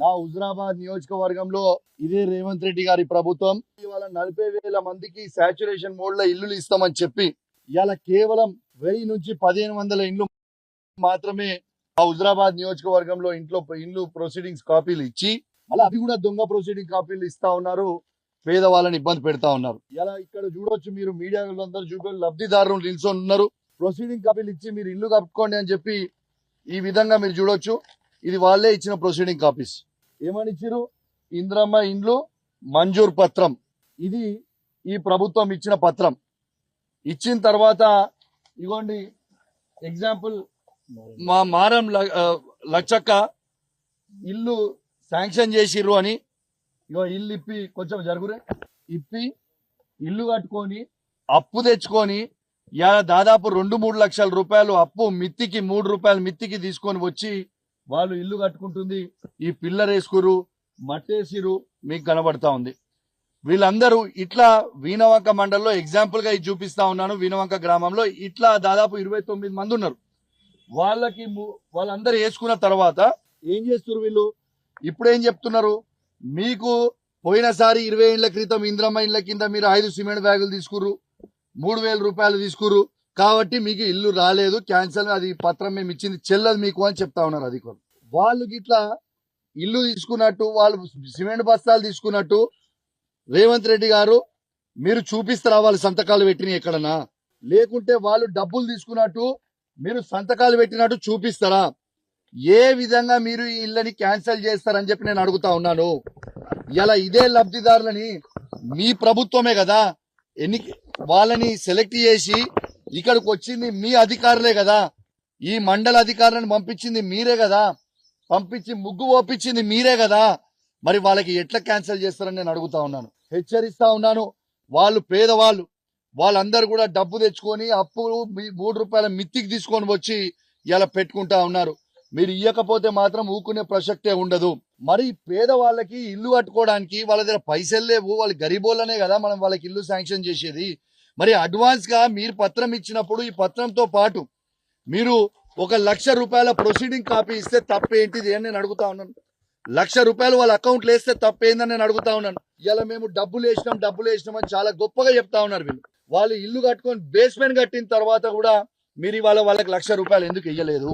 నా హుజరాబాద్ నియోజకవర్గంలో ఇదే రేవంత్ రెడ్డి గారి ప్రభుత్వం. ఇవాళ నలభై వేల మందికి సాచురేషన్ మోడ్లో ఇల్లులు ఇస్తామని చెప్పి ఇవాళ కేవలం వెయ్యి నుంచి పదిహేను వందల ఇండ్లు మాత్రమే ఆ హుజరాబాద్ నియోజకవర్గంలో ఇంట్లో ఇండ్లు ప్రొసీడింగ్స్ కాపీలు ఇచ్చి మళ్ళీ అవి కూడా దొంగ ప్రొసీడింగ్ కాపీలు ఇస్తా ఉన్నారు పేదవాళ్ళని ఇబ్బంది పెడతా ఉన్నారు. ఇలా ఇక్కడ చూడొచ్చు మీరు మీడియా అందరూ చూపి లబ్ధిదారులు నిల్చొని ఉన్నారు. ప్రొసీడింగ్ కాపీలు ఇచ్చి మీరు ఇల్లు కప్పుకోండి అని చెప్పి ఈ విధంగా మీరు చూడొచ్చు. ఇది వాళ్ళే ఇచ్చిన ప్రొసీడింగ్ కాపీస్. ఏమని ఇచ్చారు ఇంద్రమ్మ ఇండ్లు మంజూర్ పత్రం. ఇది ఈ ప్రభుత్వం ఇచ్చిన పత్రం. ఇచ్చిన తర్వాత ఇగోండి ఎగ్జాంపుల్ మా మారం ల- లచ్చక్క ఇల్లు శాంక్షన్ చేసిర్రు అని ఇగో ఇల్లు ఇప్పి కొంచెం జరుగురే. ఇప్పి ఇల్లు కట్టుకొని అప్పు తెచ్చుకొని ఇలా దాదాపు రెండు మూడు లక్షల రూపాయలు అప్పు మిత్తికి మూడు రూపాయలు మిత్తికి తీసుకొని వచ్చి వాళ్ళు ఇల్లు కట్టుకుంటుంది ఈ పిల్లర్ వేసుకురు మట్టేసిరు మీకు కనబడతా ఉంది. వీళ్ళందరూ ఇట్లా వీణవంక మండలంలో ఎగ్జాంపుల్గా ఇది చూపిస్తా ఉన్నాను. వీణవంక గ్రామంలో ఇట్లా దాదాపు ఇరవై తొమ్మిది మంది ఉన్నారు. వాళ్ళకి వాళ్ళందరూ వేసుకున్న తర్వాత ఏం చేస్తున్నారు వీళ్ళు? ఇప్పుడు ఏం చెప్తున్నారు? మీకు పోయినసారి ఇరవై ఏళ్ళ క్రితం ఇంద్రమ్మ ఇళ్ళ కింద మీరు ఐదు సిమెంట్ బ్యాగులు తీసుకురు మూడు వేల రూపాయలు తీసుకురు కాబట్టి మీకు ఇల్లు రాలేదు క్యాన్సల్ అది పత్రం మేము ఇచ్చింది చెల్లదు మీకు అని చెప్తా ఉన్నారు అది వాళ్ళు గిట్లా ఇల్లు తీసుకున్నట్టు వాళ్ళు సిమెంట్ బస్తాలు తీసుకున్నట్టు రేవంత్ రెడ్డి గారు మీరు చూపిస్తారా వాళ్ళు సంతకాలు పెట్టిన ఎక్కడన్నా. లేకుంటే వాళ్ళు డబ్బులు తీసుకున్నట్టు మీరు సంతకాలు పెట్టినట్టు చూపిస్తారా? ఏ విధంగా మీరు ఈ ఇళ్ళని క్యాన్సిల్ చేస్తారని చెప్పి నేను అడుగుతా ఉన్నాను. ఇలా ఇదే లబ్ధిదారులని మీ ప్రభుత్వమే కదా ఎన్ని వాళ్ళని సెలెక్ట్ చేసి ఇక్కడికి వచ్చింది మీ అధికారులే కదా. ఈ మండల అధికారులను పంపించింది మీరే కదా. పంపించి ముగ్గు ఓపించింది మీరే కదా. మరి వాళ్ళకి ఎట్లా క్యాన్సిల్ చేస్తారని నేను అడుగుతా ఉన్నాను. హెచ్చరిస్తా ఉన్నాను. వాళ్ళు పేదవాళ్ళు. వాళ్ళందరూ కూడా డబ్బు తెచ్చుకొని అప్పు మీ- మూడు రూపాయల మిత్తికి తీసుకొని వచ్చి ఇలా పెట్టుకుంటా ఉన్నారు. మీరు ఇయ్యకపోతే మాత్రం ఊకునే ప్రసక్తే ఉండదు. మరి పేదవాళ్ళకి ఇల్లు కట్టుకోవడానికి వాళ్ళ దగ్గర పైసలు లేవు. వాళ్ళు గరీబోళ్ళనే కదా మనం వాళ్ళకి ఇల్లు శాంక్షన్ చేసేది. మరి అడ్వాన్స్గా మీరు పత్రం ఇచ్చినప్పుడు ఈ పత్రంతో పాటు మీరు ఒక లక్ష రూపాయల ప్రొసీడింగ్ కాపీ ఇస్తే తప్పేంటిది అని నేను అడుగుతా ఉన్నాను. లక్ష రూపాయలు వాళ్ళ అకౌంట్లో వేస్తే తప్పేందని నేను అడుగుతా ఉన్నాను. ఇలా మేము డబ్బులు వేసినాం డబ్బులు వేసినాం అని చాలా గొప్పగా చెప్తా ఉన్నారు వీళ్ళు. వాళ్ళు ఇల్లు కట్టుకొని బేస్మెంట్ కట్టిన తర్వాత కూడా మీరు ఇవాళ వాళ్ళకి లక్ష రూపాయలు ఎందుకు ఇవ్వలేదు